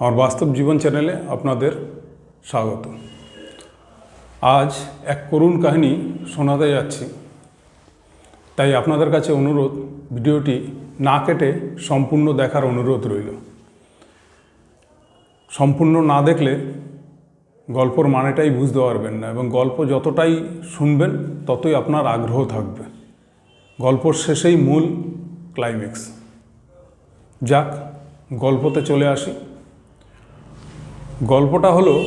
আমার বাস্তব জীবন চ্যানেলে আপনাদের স্বাগত আজ এক করুণ কাহিনী শোনাতে যাচ্ছি তাই আপনাদের কাছে অনুরোধ ভিডিওটি না কেটে সম্পূর্ণ দেখার অনুরোধ রইল সম্পূর্ণ না দেখলে গল্পর মানেটাই বুঝতে পারবেন না এবং গল্প যতটাই শুনবেন ততই আপনার আগ্রহ থাকবে গল্পর শেষেই মূল ক্লাইম্যাক্স যাক গল্পতে চলে আসি গল্পটা হলো,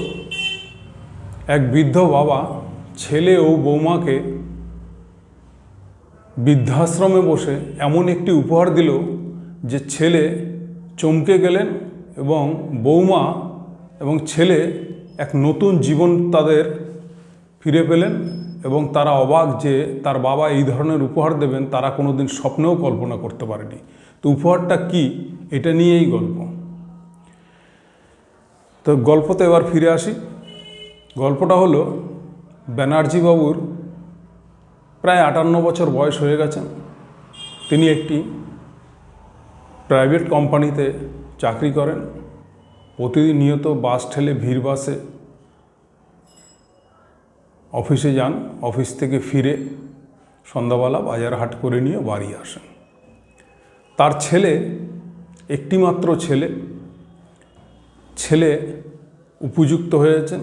এক বৃদ্ধ বাবা ছেলে ও বৌমাকে বৃদ্ধাশ্রমে বসে এমন একটি উপহার দিল যে ছেলে চমকে গেলেন এবং বৌমা এবং ছেলে এক নতুন জীবন তাদের ফিরে পেলেন এবং তারা অবাক যে তার বাবা এই ধরনের উপহার দেবেন, তারা কোনোদিন স্বপ্নেও কল্পনা করতে পারেনি। তো উপহারটা কি? এটা নিয়েই গল্প। তো গল্পতে এবার ফিরে আসি। গল্পটা হলো ব্যানার্জি বাবুর প্রায় আটান্ন বছর বয়স হয়ে গেছেন তিনি একটি প্রাইভেট কোম্পানিতে চাকরি করেন। প্রতিদিন নিয়ত বাস ঠেলে ভিড় বাসে অফিসে যান। অফিস থেকে ফিরে সন্ধ্যাবেলা বাজার হাট করে নিয়ে বাড়ি আসেন। তার ছেলে, একটিমাত্র ছেলে ছেলে উপযুক্ত হয়েছেন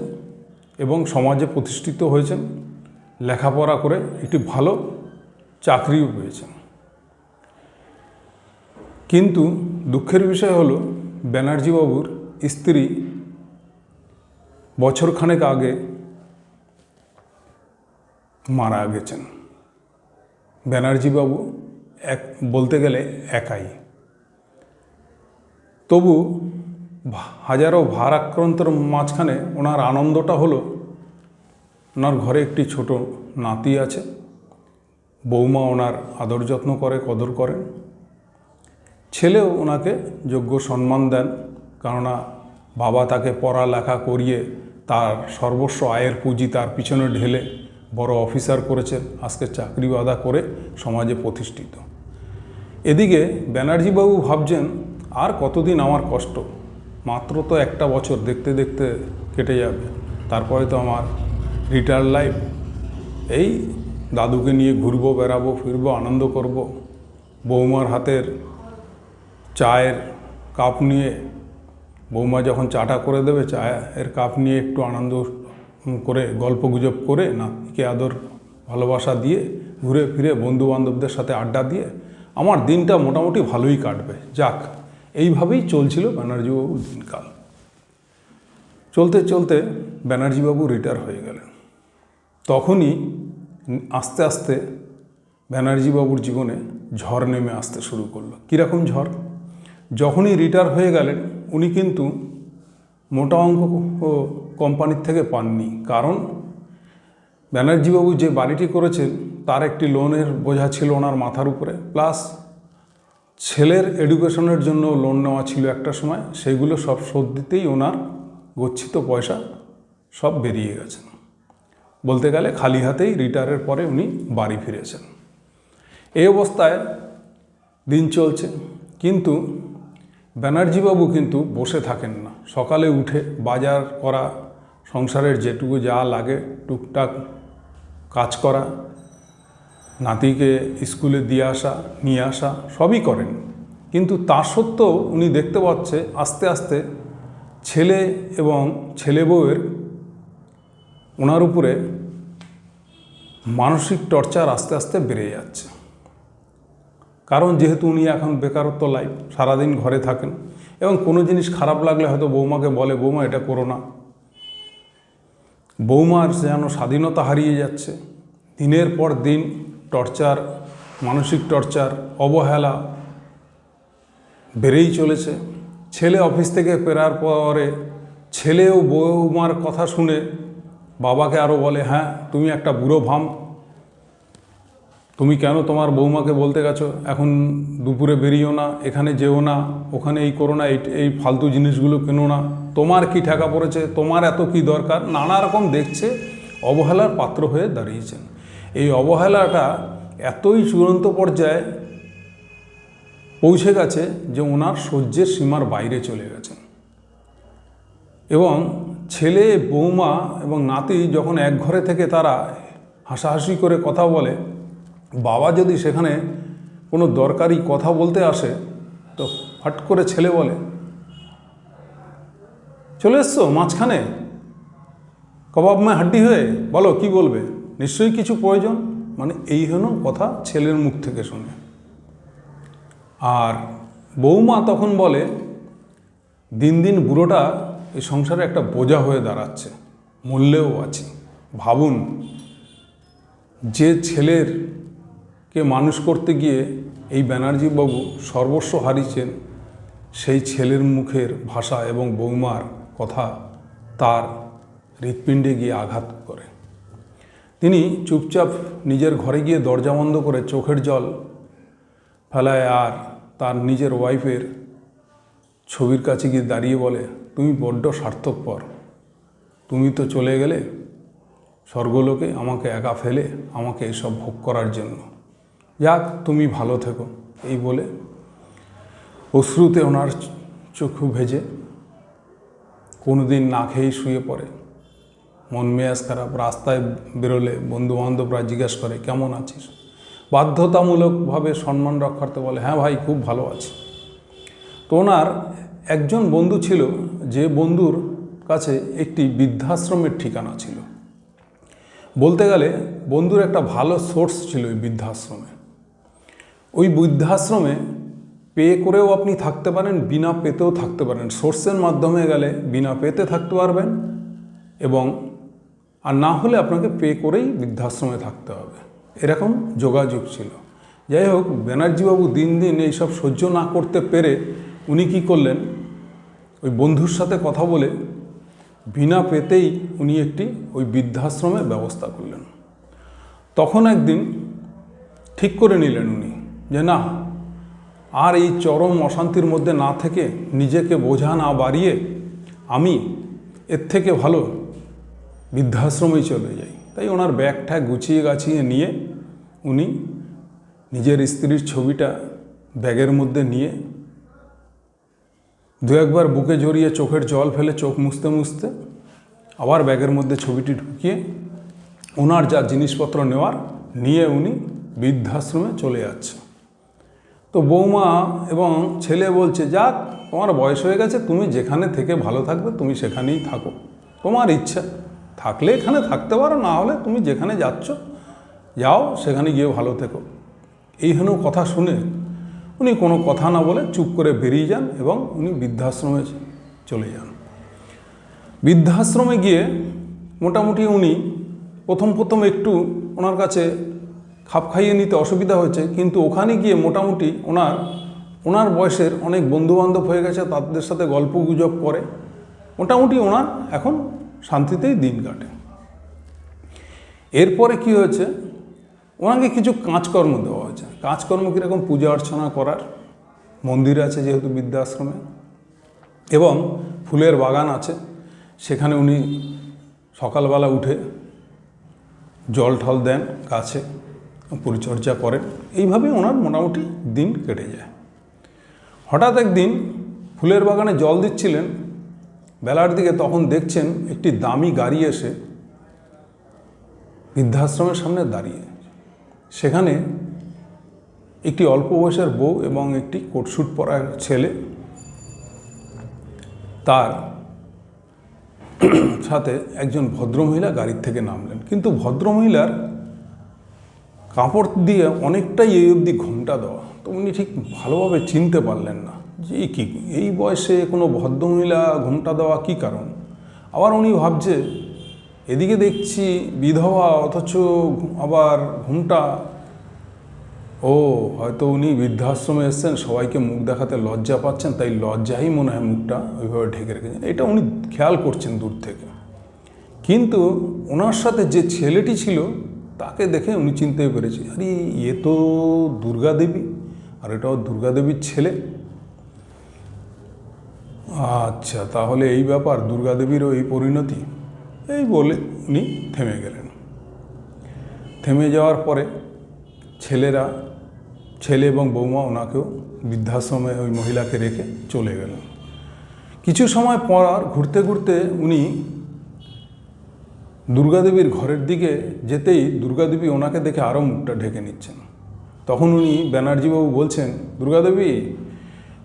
এবং সমাজে প্রতিষ্ঠিত হয়েছেন, লেখাপড়া করে একটি ভালো চাকরিও পেয়েছেন। কিন্তু দুঃখের বিষয় হলো, ব্যানার্জিবাবুর স্ত্রী বছরখানেক আগে মারা গেছেন। ব্যানার্জিবাবু এক, বলতে গেলে একাই। তবু হাজারো ভারাক্রান্তর মাঝখানে ওনার আনন্দটা হলো, ওনার ঘরে একটি ছোট নাতি আছে। বৌমা ওনার আদর যত্ন করে, কদর করেন ছেলেও ওনাকে যোগ্য সম্মান দেন, কেননা বাবা তাকে পড়ালেখা করিয়ে তার সর্বস্ব আয়ের পুঁজি তার পিছনে ঢেলে বড় অফিসার করেছেন, আজকে চাকরি বাদা করে সমাজে প্রতিষ্ঠিত। এদিকে ব্যানার্জিবাবু ভাবছেন, আর কতদিন আমার কষ্ট? মাত্র তো একটা বছর দেখতে দেখতে কেটে যাবে। তারপরে তো আমার রিটায়ার লাইফ এই দাদুকে নিয়ে ঘুরবো, বেড়াবো, ফিরবো, আনন্দ করব, বৌমার হাতের চায়ের কাপ নিয়ে। বৌমা যখন চাটা করে দেবে, চায়ের কাপ নিয়ে একটু আনন্দ করে, গল্প গুজব করে, নাতিকে আদর, ভালোবাসা দিয়ে ঘুরে ফিরে বন্ধু বান্ধবদের সাথে আড্ডা দিয়ে, আমার দিনটা মোটামুটি ভালোই কাটবে। যাক। এইভাবেই চলছিল ব্যানার্জিবাবুর দিনকাল চলতে চলতে ব্যানার্জিবাবু রিটায়ার হয়ে গেলেন। তখনই আস্তে আস্তে ব্যানার্জিবাবুর জীবনে ঝড় নেমে আসতে শুরু করল। কীরকম ঝড়? যখনই রিটায়ার হয়ে গেলেন, উনি কিন্তু মোটা অঙ্ক কোম্পানির থেকে পাননি। কারণ ব্যানার্জিবাবু যে বাড়িটি করেছেন, তার একটি লোনের বোঝা ছিল ওনার মাথার উপরে। প্লাস ছেলের এডুকেশনের জন্য লোন নেওয়া ছিল একটা সময়, সেগুলো সব শোধ দিতেই ওনার গচ্ছিত পয়সা সব বেরিয়ে গেছেন বলতে গেলে খালি হাতেই রিটায়ারের পরে উনি বাড়ি ফিরেছেন। এই অবস্থায় দিন চলছে, কিন্তু ব্যানার্জিবাবু কিন্তু বসে থাকেন না। সকালে উঠে বাজার করা, সংসারের যেটুকু যা লাগে টুকটাক কাজ করা নাতিকে স্কুলে দিয়ে আসা, নিয়ে আসা, সবই করেন। কিন্তু তা সত্ত্বেও উনি দেখতে পাচ্ছে আস্তে আস্তে ছেলে এবং ছেলে বউয়ের ওনার উপরে মানসিক টর্চার আস্তে আস্তে বেড়ে যাচ্ছে। কারণ যেহেতু উনি এখন বেকারত্ব লাইফ, সারাদিন ঘরে থাকেন এবং কোনো জিনিস খারাপ লাগলে হয়তো বৌমাকে বলে, বৌমা, এটা করো না। বৌমার যেন স্বাধীনতা হারিয়ে যাচ্ছে। দিনের পর দিন টর্চার, মানসিক টর্চার, অবহেলা বেড়েই চলেছে। ছেলে অফিস থেকে ফেরার পরে ছেলে ও বৌমার কথা শুনে বাবাকে আরও বলে হ্যাঁ তুমি একটা বুড়ো ভাম। তুমি কেন তোমার বৌমাকে বলতে গেছো? এখন দুপুরে বেরিয়েও না, এখানে যেও না, ওখানে এই করো না, এই এই ফালতু জিনিসগুলো কেনো না? তোমার কি ঠেকা পড়েছে? তোমার এত কি দরকার? নানা রকম দেখছে, অবহেলার পাত্র হয়ে দাঁড়িয়েছেন। এই অবহেলাটা এতই চূড়ান্ত পর্যায়ে পৌঁছে গেছে যে ওনার সহ্যের সীমার বাইরে চলে গেছেন। এবং ছেলে, বৌমা এবং নাতি যখন এক ঘরে থেকে তারা হাসাহাসি করে কথা বলে, বাবা যদি সেখানে কোনো দরকারি কথা বলতে আসে, তো হট করে ছেলে বলে, চলে এসছো মাঝখানে? কবাব মে হাড্ডি হয়ে? বলো, কি বলবে? নিশ্চয়ই কিছু প্রয়োজন? মানে এই হলো কথা ছেলের মুখ থেকে শুনে। আর বৌমা তখন বলে, দিন দিন বুড়োটা এই সংসারে একটা বোঝা হয়ে দাঁড়াচ্ছে, মূল্যেও আছে। ভাবুন, যে ছেলের কে মানুষ করতে গিয়ে এই ব্যানার্জি বাবু সর্বস্ব হারিয়েছেন, সেই ছেলের মুখের ভাষা এবং বৌমার কথা তার হৃৎপিণ্ডে গিয়ে আঘাত করে। তিনি চুপচাপ নিজের ঘরে গিয়ে দরজা বন্ধ করে চোখের জল ফেলায় আর তার নিজের ওয়াইফের ছবির কাছে গিয়ে দাঁড়িয়ে বলে, তুমি বড্ড স্বার্থপর। তুমি তো চলে গেলে, স্বর্গলোকে আমাকে একা ফেলে আমাকে এসব ভোগ করার জন্য। যাক, তুমি ভালো থেকো। এই বলে অশ্রুতে ওনার চক্ষু ভেজে কোনোদিন না খেয়েই শুয়ে পড়ে। মন মেয়াজ খারাপ, রাস্তায় বেরোলে বন্ধু বান্ধবরা জিজ্ঞেস করে, কেমন আছিস? বাধ্যতামূলকভাবে সম্মান রক্ষার্থে বলে হ্যাঁ ভাই, খুব ভালো আছি। তো ওনার একজন বন্ধু ছিল, যে বন্ধুর কাছে একটি বৃদ্ধাশ্রমের ঠিকানা ছিল। বলতে গেলে, বন্ধুর একটা ভালো সোর্স ছিল ওই বৃদ্ধাশ্রমে। ওই বৃদ্ধাশ্রমে পে করেও আপনি থাকতে পারেন, বিনা পেতেও থাকতে পারেন। সোর্সের মাধ্যমে গেলে বিনা পেতে থাকতে পারবেন এবং আর না হলে আপনাকে পে করেই বৃদ্ধাশ্রমে থাকতে হবে। এরকম যোগাযোগ ছিল। যাই হোক, ব্যানার্জিবাবু দিন দিন এইসব সহ্য না করতে পেরে উনি কী করলেন? ওই বন্ধুর সাথে কথা বলে বিনা পেতেই উনি একটি ওই বৃদ্ধাশ্রমের ব্যবস্থা করলেন। তখন একদিন ঠিক করে নিলেন উনি যে, না, আর এই চরম অশান্তির মধ্যে না থেকে নিজেকে বোঝা না বাড়িয়ে আমি এর থেকে ভালো বৃদ্ধাশ্রমেই চলে যাই। তাই ওনার ব্যাগটা গুছিয়ে গাছিয়ে নিয়ে উনি নিজের স্ত্রীর ছবিটা ব্যাগের মধ্যে নিয়ে দু একবার বুকে জড়িয়ে চোখের জল ফেলে চোখ মুছতে মুছতে আবার ব্যাগের মধ্যে ছবিটি ঢুকিয়ে ওনার যা জিনিসপত্র নেওয়ার নিয়ে উনি বৃদ্ধাশ্রমে চলে যাচ্ছে। তো বৌমা এবং ছেলে বলছে, যাক, তোমার বয়স হয়ে গেছে, তুমি যেখানে থেকে ভালো থাকবে, তুমি সেখানেই থাকো। তোমার ইচ্ছা। থাকলে এখানে থাকতে পারো, না হলে তুমি যেখানে যাচ্ছ, যাও, সেখানে গিয়ে ভালো থেকো। এই হেন কথা শুনে উনি কোনো কথা না বলে চুপ করে বেরিয়ে যান এবং উনি বৃদ্ধাশ্রমে চলে যান। বৃদ্ধাশ্রমে গিয়ে মোটামুটি উনি প্রথম প্রথম একটু ওনার কাছে খাপ খাইয়ে নিতে অসুবিধা হয়েছে, কিন্তু ওখানে গিয়ে মোটামুটি ওনার ওনার বয়সের অনেক বন্ধুবান্ধব হয়ে গেছে, তাদের সাথে গল্প গুজব করে। মোটামুটি ওনার এখন শান্তিতেই দিন কাটে। এরপরে কি হয়েছে? ওনাকে কিছু কাজকর্ম দেওয়া হয়েছে। কাজকর্ম কীরকম? পূজা অর্চনা করার। মন্দির আছে যেহেতু বৃদ্ধাশ্রমে। এবং ফুলের বাগান আছে। সেখানে উনি সকালবেলা উঠে জল ঠল দেন, গাছে পরিচর্যা করেন। এইভাবে ওনার মোটামুটি দিন কেটে যায়। হঠাৎ একদিন ফুলের বাগানে জল দিচ্ছিলেন বেলার দিকে তখন দেখছেন একটি দামি গাড়ি এসে বৃদ্ধাশ্রমের সামনে দাঁড়িয়ে। সেখানে একটি অল্প বয়সের বউ এবং একটি কোটশুট পরা ছেলে তার সাথে একজন ভদ্রমহিলা গাড়ির থেকে নামলেন। কিন্তু ভদ্রমহিলার কাপড় দিয়ে অনেকটাই এই অবধি ঘোমটা দেওয়া। তো উনি ঠিক ভালোভাবে চিনতে পারলেন না। যে কী, এই বয়সে কোনো ভদ্রমহিলা ঘোমটা দেওয়া কী কারণ? আবার উনি ভাবছে, এদিকে দেখছি বিধবা অথচ আবার ঘুমটা। ও, হয়তো উনি বৃদ্ধাশ্রমে এসছেন, সবাইকে মুখ দেখাতে লজ্জা পাচ্ছেন, তাই লজ্জাই মনে হয় মুখটা ওইভাবে ঢেকে রেখেছেন। এটা উনি খেয়াল করছেন দূর থেকে। কিন্তু ওনার সাথে যে ছেলেটি ছিল, তাকে দেখে উনি চিনতে পেরেছে, আরে এ তো দুর্গা দেবী আর এটাও দুর্গাদেবীর ছেলে। আচ্ছা তাহলে এই ব্যাপার দুর্গা দেবীরও এই পরিণতি? এই বলে উনি থেমে গেলেন। থেমে যাওয়ার পরে ছেলেরা, ছেলে এবং বৌমা ওনাকেও বৃদ্ধাশ্রমে ওই মহিলাকে রেখে চলে গেলেন। কিছু সময় পর আর ঘুরতে ঘুরতে উনি দুর্গাদেবীর ঘরের দিকে যেতেই দুর্গাদেবী ওনাকে দেখে আরও মুখটা ঢেকে নিচ্ছেন। তখন উনি ব্যানার্জিবাবু বলছেন, দুর্গাদেবী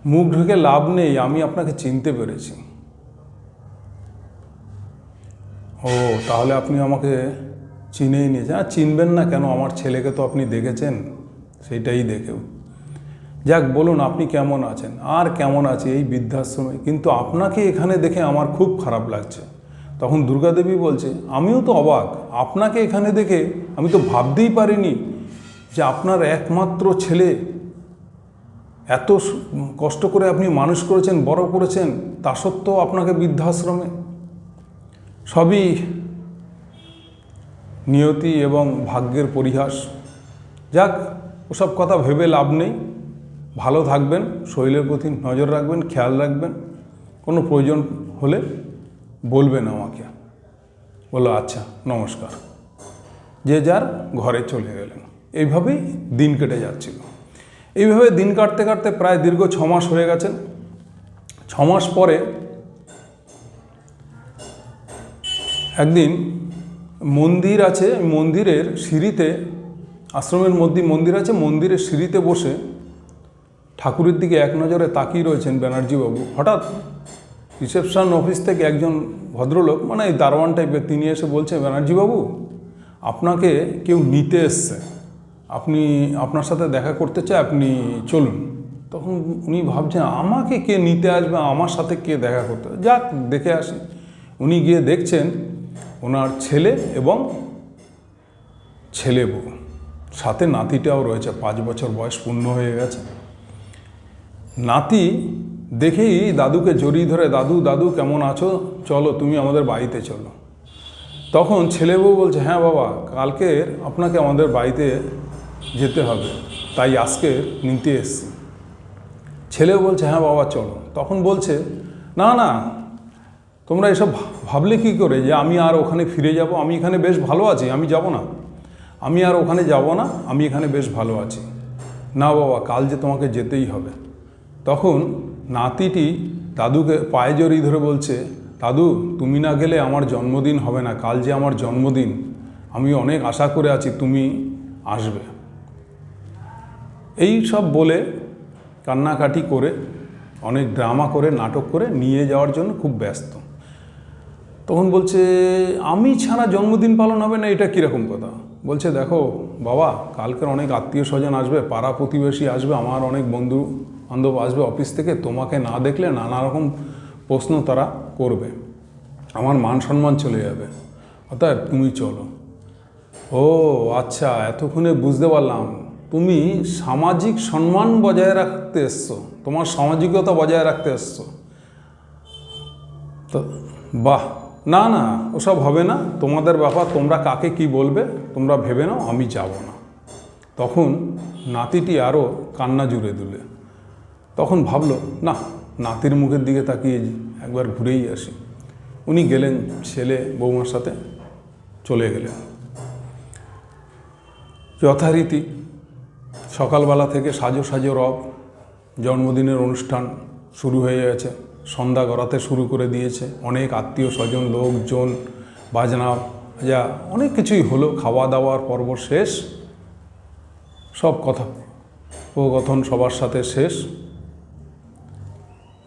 মুখ ঢেকে লাভ নেই, আমি আপনাকে চিনতে পেরেছি। ও, তাহলে আপনি আমাকে চিনেই নিয়েছেন। আর চিনবেন না কেন, আমার ছেলেকে তো আপনি দেখেছেন সেইটাই দেখেও। যাক, বলুন, আপনি কেমন আছেন? আর কেমন আছে এই বৃদ্ধাশ্রমে? কিন্তু আপনাকে এখানে দেখে আমার খুব খারাপ লাগছে। তখন দুর্গাদেবী বলছে, আমিও তো অবাক। আপনাকে এখানে দেখে আমি তো ভাবতেই পারিনি যে আপনার একমাত্র ছেলে এত কষ্ট করে আপনি মানুষ করেছেন, বড় করেছেন, তা সত্ত্বেও আপনাকে বৃদ্ধাশ্রমে। সবই নিয়তি এবং ভাগ্যের পরিহাস। যাক, ওসব কথা ভেবে লাভ নেই। ভালো থাকবেন, শরীরের প্রতি নজর রাখবেন, খেয়াল রাখবেন। কোনো প্রয়োজন হলে বলবেন আমাকে। বলল আচ্ছা নমস্কার। যে যার ঘরে চলে গেলেন। এইভাবেই দিন কেটে যাচ্ছিল। এইভাবে দিন কাটতে কাটতে প্রায় দীর্ঘ ছ মাস হয়ে গেছেন ছ মাস পরে একদিন মন্দির আছে, মন্দিরের সিঁড়িতে, আশ্রমের মধ্যে মন্দির আছে, মন্দিরের সিঁড়িতে বসে ঠাকুরের দিকে এক নজরে তাকিয়ে রয়েছেন ব্যানার্জিবাবু। হঠাৎ রিসেপশন অফিস থেকে একজন ভদ্রলোক মানে এই দারোয়ান টাইপের তিনি এসে বলছে, ব্যানার্জিবাবু, আপনাকে কেউ নিতে এসছে। আপনি আপনার সাথে দেখা করতে চায় আপনি চলুন। তখন উনি ভাবছেন, আমাকে কে নিতে আসবে, আমার সাথে কে দেখা করতে যাক, দেখে আসি। উনি গিয়ে দেখছেন, ওনার ছেলে এবং ছেলে বউ। সাথে নাতিটাও রয়েছে, পাঁচ বছর বয়স, পূর্ণ হয়ে গেছে। নাতি দেখেই দাদুকে জড়িয়ে ধরে, দাদু দাদু, কেমন আছো? চলো, তুমি আমাদের বাড়িতে চলো। তখন ছেলে বউ বলছে হ্যাঁ বাবা কালকে আপনাকে আমাদের বাড়িতে যেতে হবে। তাই আজকে নিতে এসছি। ছেলেও বলছে হ্যাঁ বাবা, চলো। তখন বলছে, না না, তোমরা এসব ভাবলে কি করে যে আমি আর ওখানে ফিরে যাব? আমি এখানে বেশ ভালো আছি, আমি যাব না। আমি আর ওখানে যাব না, আমি এখানে বেশ ভালো আছি। না বাবা, কাল যে তোমাকে যেতেই হবে। তখন নাতিটি দাদুকে পায়ে জড়িয়ে ধরে বলছে, দাদু, তুমি না গেলে আমার জন্মদিন হবে না, কাল যে আমার জন্মদিন, আমি অনেক আশা করে আছি তুমি আসবে। এই সব বলে, কান্নাকাটি করে, অনেক ড্রামা করে, নাটক করে নিয়ে যাওয়ার জন্য খুব ব্যস্ত। তখন বলছে, আমি ছাড়া জন্মদিন পালন হবে না, এটা কীরকম কথা? বলছে, দেখো, বাবা, কালকের অনেক আত্মীয় স্বজন আসবে, পাড়া প্রতিবেশী আসবে, আমার অনেক বন্ধু বান্ধব আসবে অফিস থেকে, তোমাকে না দেখলে নানা রকম প্রশ্ন তারা করবে। আমার মান সম্মান চলে যাবে। অর্থাৎ তুমি চলো। ও আচ্ছা এতক্ষণে বুঝতে পারলাম। তুমি সামাজিক সম্মান বজায় রাখতে এসছো, তোমার সামাজিকতা বজায় রাখতে এসছো। তো, বাহ, না না, ওসব হবে না, তোমাদের ব্যাপার তোমরা কাকে কি বলবে, তোমরা ভেবে নাও, আমি যাব না। তখন নাতিটি আরও কান্না জুড়ে দিলে। তখন ভাবলো, না, নাতির মুখের দিকে তাকিয়ে একবার ঘুরেই আসি। উনি গেলেন ছেলে বৌমার সাথে, চলে গেলেন। যথারীতি সকালবেলা থেকে সাজো সাজো রব, জন্মদিনের অনুষ্ঠান শুরু হয়ে গেছে। সন্ধ্যা গড়াতে শুরু করে দিয়েছে। অনেক আত্মীয় স্বজন, লোকজন, বাজনা, যা অনেক কিছুই হলো। খাওয়া দাওয়ার পর্ব শেষ। সব কথা। উপকথন সবার সাথে শেষ।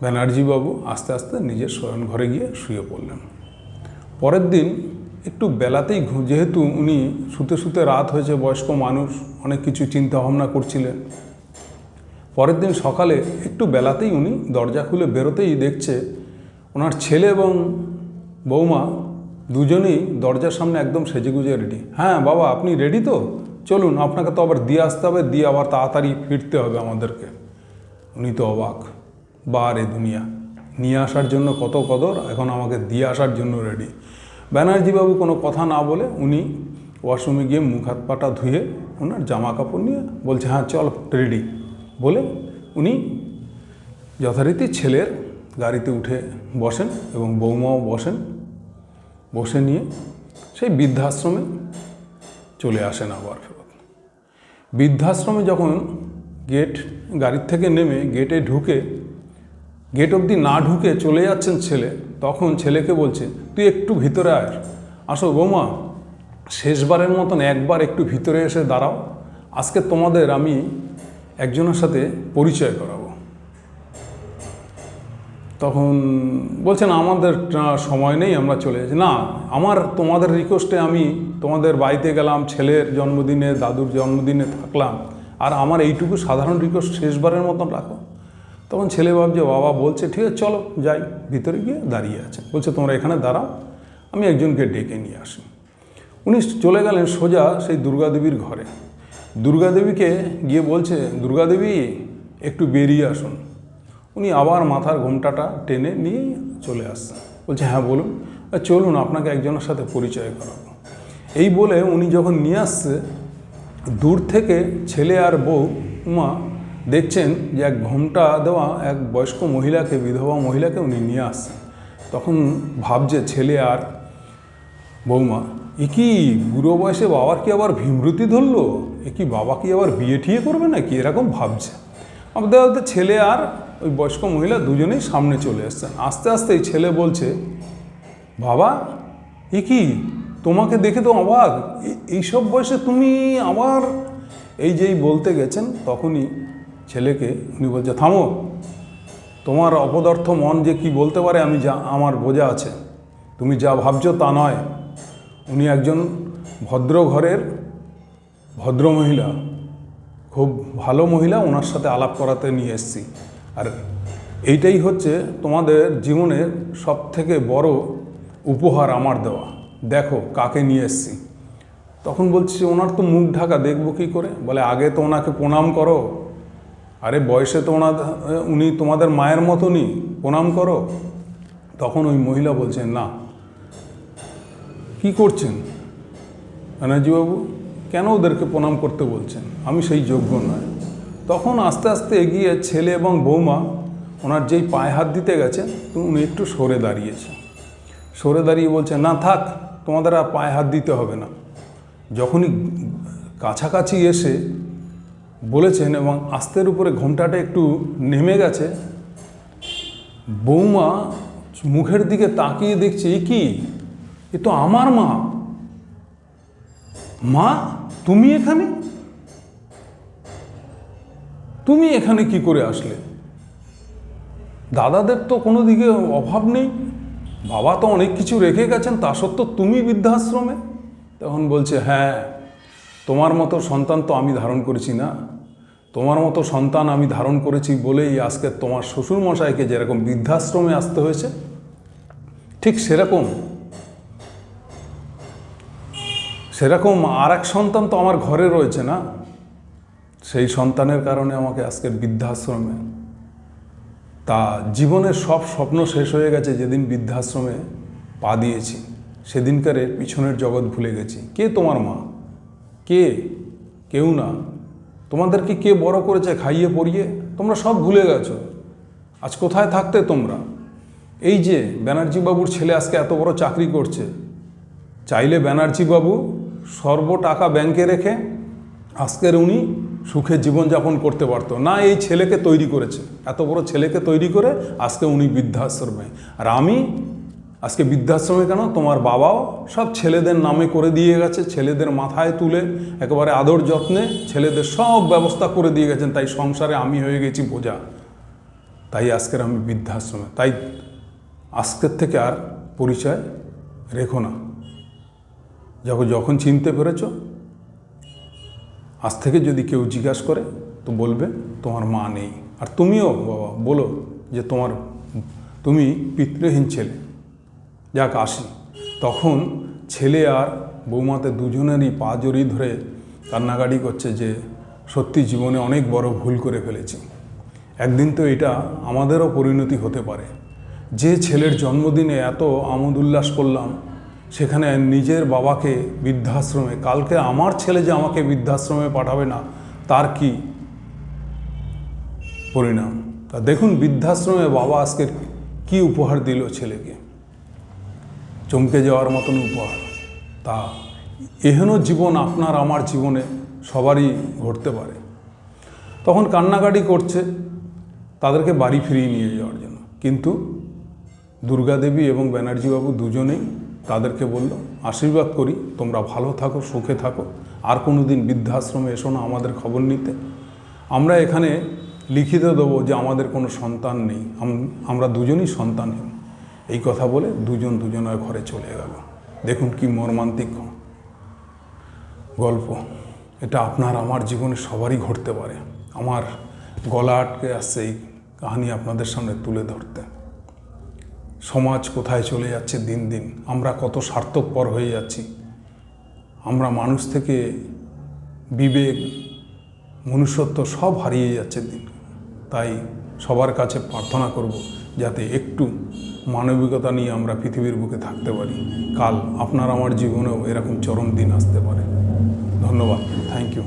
ব্যানার্জিবাবু আস্তে আস্তে নিজের শয়ন ঘরে গিয়ে শুয়ে পড়লেন। পরের দিন একটু বেলাতেই যেহেতু উনি শুতে শুতে রাত হয়েছে, বয়স্ক মানুষ, অনেক কিছু চিন্তা ভাবনা করছিলেন। পরের দিন সকালে একটু বেলাতেই উনি দরজা খুলে বেরোতেই দেখছে, ওনার ছেলে এবং বৌমা দুজনেই দরজার সামনে একদম সেজেগুজে রেডি হ্যাঁ বাবা, আপনি রেডি তো? চলুন, আপনাকে তো আবার দিয়ে আসতে হবে, দিয়ে আবার তাড়াতাড়ি ফিরতে হবে আমাদেরকে। উনি তো অবাক। বা রে দুনিয়া, নিয়ে আসার জন্য কত কদর, এখন আমাকে দিয়ে আসার জন্য রেডি ব্যানার্জিবাবু কোনো কথা না বলে উনি ওয়াশরুমে গিয়ে মুখ হাত পাটা ধুয়ে ওনার জামা কাপড় নিয়ে বলছে হ্যাঁ চল রেডি বলে উনি যথারীতি ছেলের গাড়িতে উঠে বসেন এবং বৌমাও বসেন। বসে নিয়ে সেই বৃদ্ধাশ্রমে চলে আসেন আবার ফেরত। বৃদ্ধাশ্রমে যখন গেট, গাড়ির থেকে নেমে গেটে ঢুকে গেট অবধি না ঢুকে চলে যাচ্ছেন ছেলে, তখন ছেলেকে বলছে, তুই একটু ভিতরে আয়। আসো বৌমা, শেষবারের মতন একবার একটু ভিতরে এসে দাঁড়াও। আজকে তোমাদের আমি একজনের সাথে পরিচয় করাবো। তখন বলছেন, আমাদের সময় নেই, আমরা চলে যাচ্ছি। না, আমার, তোমাদের রিকোয়েস্টে আমি তোমাদের বাড়িতে গেলাম, ছেলের জন্মদিনে, দাদুর জন্মদিনে থাকলাম। আর আমার এইটুকু সাধারণ রিকোয়েস্ট শেষবারের মতন রাখো। তখন ছেলে ভাবছে বাবা বলছে ঠিক আছে চলো যাই। ভিতরে গিয়ে দাঁড়িয়ে আছে। বলছে তোমরা এখানে দাঁড়াও আমি একজনকে ডেকে নিয়ে আসি। উনি চলে গেলেন সোজা সেই দুর্গাদেবীর ঘরে। দুর্গাদেবীকে গিয়ে বলছে দুর্গাদেবী একটু বেরিয়ে আসুন। উনি আবার মাথার ঘোমটাটা টেনে নিয়ে চলে আসছেন। বলছে হ্যাঁ বলুন "আহ, চলুন আপনাকে একজনের সাথে পরিচয় করাবো। এই বলে উনি যখন নিয়ে আসছে দূর থেকে ছেলে আর বউ মা দেখছেন যে এক ঘোমটা দেওয়া এক বয়স্ক মহিলাকে, বিধবা মহিলাকে উনি নিয়ে আসছেন। তখন ভাবছে ছেলে আর বৌমা, এ কি বুড়ো বয়সে বাবার কি আবার ভীমরতি ধরলো? এ কি বাবা কি আবার বিয়ে ঠিয়ে করবে নাকি? এরকম ভাবছে। আমাদের হয়তো ছেলে আর ওই বয়স্ক মহিলা দুজনেই সামনে চলে এসছেন আস্তে আস্তে এই ছেলে বলছে, বাবা, এ কি? তোমাকে দেখে তো অবাক। এই- এইসব বয়সে তুমি আবার এই যেই বলতে গেছেন, তখনই ছেলেকে, উনি বলছে, থামো। তোমার অপদার্থ মন যে কি বলতে পারে, আমি যা, আমার বোঝা আছে। তুমি যা ভাবছ তা নয়। উনি একজন ভদ্র ঘরের ভদ্র মহিলা। খুব ভালো মহিলা, ওনার সাথে আলাপ করাতে নিয়ে এসেছি। আর এইটাই হচ্ছে তোমাদের জীবনের সব থেকে বড় উপহার আমার দেওয়া। দেখো কাকে নিয়ে এসেছি। তখন বলছি, ওনার তো মুখ ঢাকা, দেখব কী করে? বলে, আগে তো ওনাকে প্রণাম করো। আরে বয়সে তো ওনার উনি তোমাদের মায়ের মতনই, প্রণাম করো। তখন ওই মহিলা বলছেন না। কি করছেন? ব্যানার্জিবাবু কেন ওদেরকে প্রণাম করতে বলছেন? আমি সেই যোগ্য নয়। তখন আস্তে আস্তে এগিয়ে ছেলে এবং বৌমা, ওনার যেই পায়ে হাত দিতে গেছে, উনি একটু সরে দাঁড়িয়েছে। সরে দাঁড়িয়ে বলছে, না, থাক, তোমাদের আর পায়ে হাত দিতে হবে না। যখনই কাছাকাছি এসে বলেছেন এবং আস্তের উপরে ঘোমটাটা একটু নেমে গেছে। বৌমা মুখের দিকে তাকিয়ে দেখছে কি? এ তো আমার মা। মা, তুমি এখানে? তুমি এখানে কি করে আসলে? দাদাদের তো কোনো দিকে অভাব নেই। বাবা তো অনেক কিছু রেখে গেছেন, তা সত্ত্বেও তুমি বৃদ্ধাশ্রমে? তখন বলছে হ্যাঁ তোমার মতো সন্তান তো আমি ধারণ করেছি না। তোমার মতো সন্তান আমি ধারণ করেছি বলেই আজকে তোমার শ্বশুর মশাইকে যেরকম বৃদ্ধাশ্রমে আসতে হয়েছে, ঠিক সেরকম। সেরকম আর এক সন্তান তো আমার ঘরে রয়েছে না। সেই সন্তানের কারণে আমাকে আজকের বৃদ্ধাশ্রমে, তা জীবনের সব স্বপ্ন শেষ হয়ে গেছে যেদিন বৃদ্ধাশ্রমে পা দিয়েছি সেদিনকারে পিছনের জগৎ ভুলে গেছি। কে তোমার মা? কে? কেউ না। তোমাদেরকে কে বড় করেছে খাইয়ে পরিয়ে তোমরা সব ভুলে গেছো। আজ কোথায় থাকতে তোমরা? এই যে ব্যানার্জি বাবুর ছেলে আজকে এত বড় চাকরি করছে, চাইলে ব্যানার্জি বাবু সর্ব টাকা ব্যাংকে রেখে আজকের উনি সুখে জীবনযাপন করতে পারতো। না, এই ছেলেকে তৈরি করেছে। এত বড় ছেলেকে তৈরি করে আজকে উনি বৃদ্ধাশ্রমে। আর আমি আজকে বৃদ্ধাশ্রমে কেন? তোমার বাবাও সব ছেলেদের নামে করে দিয়ে গেছে, ছেলেদের মাথায় তুলে, একেবারে আদর যত্নে ছেলেদের সব ব্যবস্থা করে দিয়ে গেছেন, তাই সংসারে আমি হয়ে গেছি বোঝা। তাই আজকের আমি বৃদ্ধাশ্রমে, তাই আজকের থেকে আর পরিচয় রেখো না। যখন যখন চিনতে পেরেছ, আজ থেকে যদি কেউ জিজ্ঞাসা করে, তো বলবে, তোমার মা নেই। আর তুমিও, বাবা, বলো যে তোমার, তুমি পিতৃহীন ছেলে। যাক, আসি। তখন ছেলে আর বৌমাতে দুজনেরই পা জড়িয়ে ধরে কান্নাকাটি করছে যে, সত্যি জীবনে অনেক বড় ভুল করে ফেলেছি। একদিন তো এটা আমাদেরও পরিণতি হতে পারে। যে ছেলের জন্মদিনে এত আমোদ উল্লাস করলাম, সেখানে নিজের বাবাকে বৃদ্ধাশ্রমে, কালকে আমার ছেলে যে আমাকে বৃদ্ধাশ্রমে পাঠাবে না, তার কি পরিণাম? তা দেখুন, বৃদ্ধাশ্রমে বাবা আজকে কি উপহার দিল ছেলেকে। চমকে যাওয়ার মতন উপহার। তা এহেন জীবন আপনার, আমার জীবনে সবারই ঘটতে পারে। তখন কান্নাকাটি করছে, তাদেরকে বাড়ি ফিরিয়ে নিয়ে যাওয়ার জন্য। কিন্তু দুর্গাদেবী এবং ব্যানার্জিবাবু দুজনেই তাদেরকে বলল, আশীর্বাদ করি, তোমরা ভালো থাকো, সুখে থাকো। আর কোনো দিন বৃদ্ধাশ্রমে এসো না আমাদের খবর নিতে। আমরা এখানে লিখিত দেবো যে আমাদের কোনো সন্তান নেই। আমরা দুজনই সন্তানহীন এই কথা বলে দুজন দুজনের ঘরে চলে গেল। দেখুন কি মর্মান্তিক গল্প। এটা আপনার আমার জীবনে সবারই ঘটতে পারে। আমার গলা আটকে আসছে এই কাহিনী আপনাদের সামনে তুলে ধরতে। সমাজ কোথায় চলে যাচ্ছে দিন দিন? আমরা কত স্বার্থপর হয়ে যাচ্ছি। আমরা মানুষ থেকে বিবেক, মনুষ্যত্ব সব হারিয়ে যাচ্ছে দিন। তাই সবার কাছে প্রার্থনা করব যাতে একটু মানবিকতা নিয়ে আমরা পৃথিবীর বুকে থাকতে পারি। কাল আপনার আমার জীবনেও এরকম চরম দিন আসতে পারে। ধন্যবাদ। Thank you